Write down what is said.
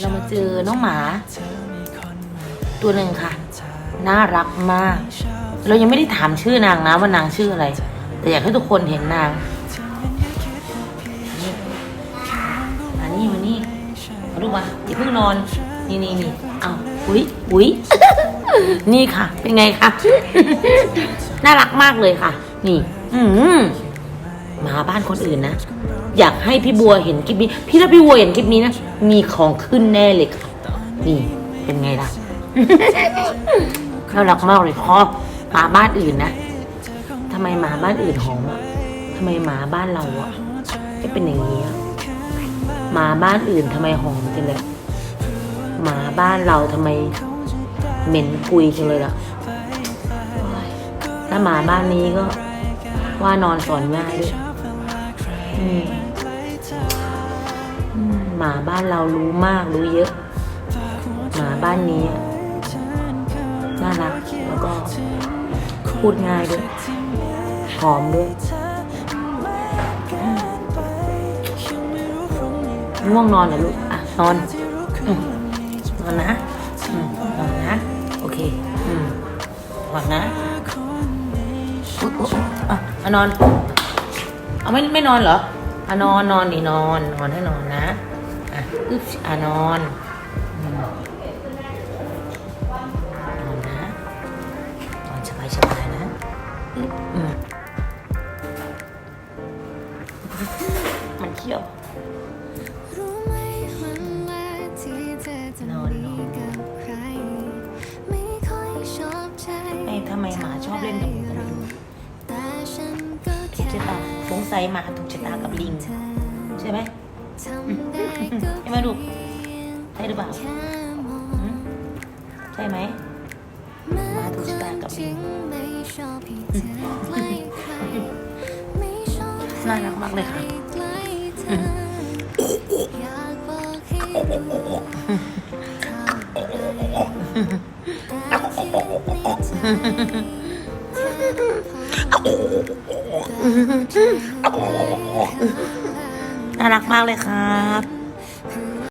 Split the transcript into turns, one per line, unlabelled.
เรามาเจอน้องหมา ตัวหนึ่งค่ะ น่ารักมาก เรายังไม่ได้ถามชื่อนางนะว่านางชื่ออะไร แต่อยากให้ทุกคนเห็นนางนี่มานี่มานี่มาดูมาอย่าเพิ่งนอน นี่นี่นี่เอาอุ้ยอุ้ยนี่ค่ะ เป็นไงคะ น่ารักมากเลยค่ะ นี่ อืม หมาบ้านคนอื่นนะ อยากให้พี่บัวเห็นคลิปนี้ พี่ถ้าพี่บัวเห็นคลิปนี้นะ มีของขึ้นแน่เลยค่ะนี่เป็นไงล่ะน่ารักมากเลยพอหมาบ้านอื่นนะทำไมหมาบ้านอื่นหอมอะทำไมหมาบ้านเราอะไม่เป็นอย่างนี้อะหมาบ้านอื่นทำไมหอมจังเลยหมาบ้านเราทำไมเหม็นกุยจังเลยล่ะถ้าหมาบ้านนี้ก็ว่านอนสอนง่ายด้วย อืมอืมหมาบ้านเรารู้มากรู้เยอะ หมาบ้านนี้อะน่ารักแล้วก็พูดง่ายด้วยหอมด้วยง่วงนอนเหรอลูก อะ นอนอืมนอนนะอืมนอนนะ โอเคอืมนอนนะอุ๊ยอุ๊ยอะเอานอน เอาไม่ไม่นอนเหรออะนอนนอนนี่นอนนอนให้นอนนะอะอึ๊บอะนอนอืมนอนนะนอนสบายสบายๆนะอึ๊บอืมมันเที่ยว
รู้ไหมวันแรกที่เธอทำดีกับใครไม่ค่อยชอบใจ
เอ้ยทำไมหมาชอบเล่นกับ สงสัยหมาถูกชะตากับลิง
เธอ
ใช่ไหม
ทำได้ก็
ใช่ไหมลูกใช่หรือเปล่า
แค่มอง
หืมใช่ไหม
แม้
มาถูก
ค
ชะ
วา
ตามกับ
จ
ลิ
ริ
ง
งไม่ชอบให้เธอใกล้ใครไม่ชอบให้
น่ารักมากเลยค่ะ น่ารักมากเลยครับ